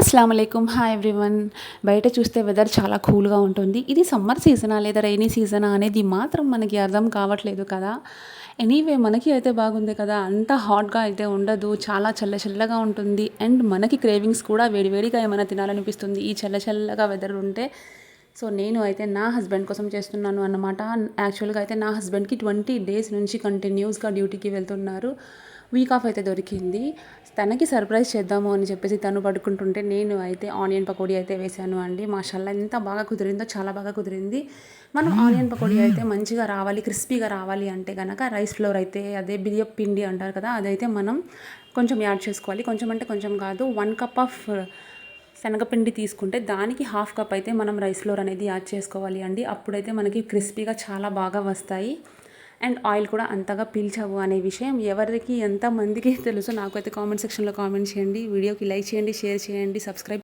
అస్సలం అయికం hi everyone బయట చూస్తే వెదర్ చాలా కూల్గా ఉంటుంది. ఇది సమ్మర్ సీజనా లేదా రైనీ సీజనా అనేది మాత్రం మనకి అర్థం కావట్లేదు కదా. ఎనీవే మనకి అయితే బాగుంది కదా. అంత హాట్గా అయితే ఉండదు. చాలా చల్ల చల్లగా ఉంటుంది. అండ్ మనకి క్రేవింగ్స్ కూడా వేడివేడిగా ఏమైనా తినాలనిపిస్తుంది. ఈ చల్ల చల్లగా వెదర్ ఉంటే సో నేను అయితే నా హస్బెండ్ కోసం చేస్తున్నాను అన్నమాట. యాక్చువల్గా అయితే నా హస్బెండ్కి ట్వంటీ డేస్ నుంచి కంటిన్యూస్గా డ్యూటీకి వెళ్తున్నారు. వీక్ ఆఫ్ అయితే దొరికింది. తనకి సర్ప్రైజ్ చేద్దాము అని చెప్పేసి తను పడుకుంటుంటే నేను అయితే ఆనియన్ పకోడీ అయితే వేశాను అండి. మాషల్లా ఎంత బాగా కుదిరిందో చాలా బాగా కుదిరింది. మనం ఆనియన్ పకోడీ అయితే మంచిగా రావాలి క్రిస్పీగా రావాలి అంటే కనుక రైస్ ఫ్లోర్ అయితే అదే బియ్యం పిండి అంటారు కదా అదైతే మనం కొంచెం యాడ్ చేసుకోవాలి. కొంచెం అంటే కొంచెం కాదు వన్ కప్ ఆఫ్ శనగపిండి తీసుకుంటే దానికి హాఫ్ కప్ అయితే మనం రైస్ ఫ్లోర్ అనేది యాడ్ చేసుకోవాలి అండి. అప్పుడైతే మనకి క్రిస్పీగా చాలా బాగా వస్తాయి. అండ్ ఆయిల్ కూడా అంతగా పీల్చవు అనే విషయం ఎవరికి ఎంతమందికి తెలుసు నాకు అయితే కామెంట్ సెక్షన్లో కామెంట్ చేయండి. వీడియోకి లైక్ చేయండి షేర్ చేయండి సబ్స్క్రైబ్